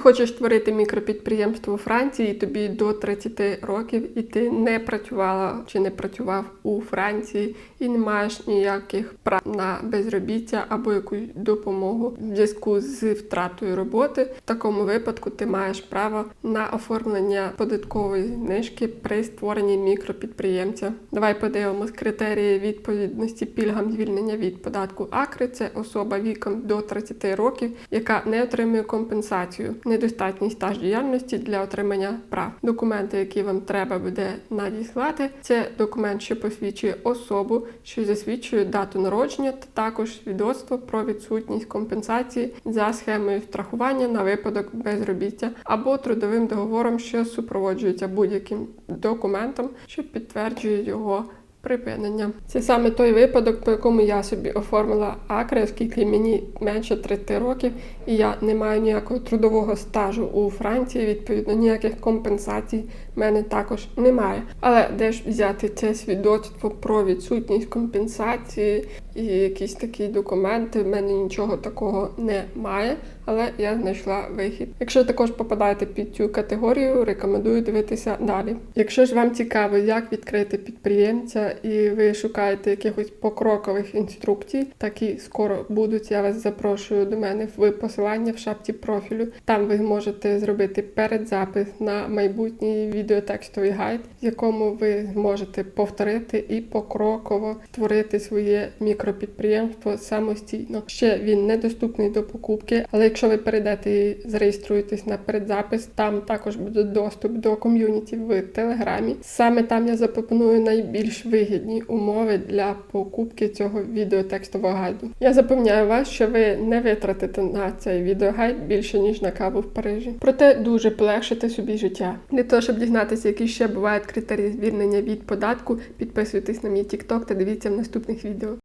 хочеш створити мікропідприємство у Франції, і тобі до 30 років, і ти не працювала чи не працював у Франції, і не маєш ніяких прав на безробіття або якусь допомогу в зв'язку з втратою роботи. В такому випадку ти маєш право на оформлення податкової знижки при створенні мікропідприємця. Давай подивимось критерії відповідності пільгам звільнення від податку АКРИ. Це особа віком до 30 років, яка не отримує компенсацію, недостатній стаж діяльності для отримання прав. Документи, які вам треба буде надіслати, це документ, що посвідчує особу, що засвідчує дату народження, та також свідоцтво про відсутність компенсації за схемою страхування на випадок безробіття або трудовим договором, що супроводжується будь-яким документом, що підтверджує його. Припинення. Це саме той випадок, по якому я собі оформила акри, оскільки мені менше 30 років, і я не маю ніякого трудового стажу у Франції, відповідно, ніяких компенсацій в мене також немає. Але де ж взяти це свідоцтво про відсутність компенсації і якісь такі документи? В мене нічого такого немає, але я знайшла вихід. Якщо також попадаєте під цю категорію, рекомендую дивитися далі. Якщо ж вам цікаво, як відкрити підприємця, і ви шукаєте якихось покрокових інструкцій, такі скоро будуть. Я вас запрошую до мене в посилання в шапці профілю. Там ви зможете зробити передзапис на майбутній відеотекстовий гайд, в якому ви зможете повторити і покроково створити своє мікропідприємство самостійно. Ще він недоступний до покупки, але якщо ви перейдете і зареєструєтесь на передзапис, там також буде доступ до ком'юніті в Телеграмі. Саме там я запропоную найбільш вигідні умови для покупки цього відеотекстового гайду. Я запевняю вас, що ви не витратите на цей відеогайд більше ніж на каву в Парижі. Проте дуже полегшите собі життя. Для того, щоб дізнатися, які ще бувають критерії звільнення від податку, підписуйтесь на мій TikTok та дивіться в наступних відео.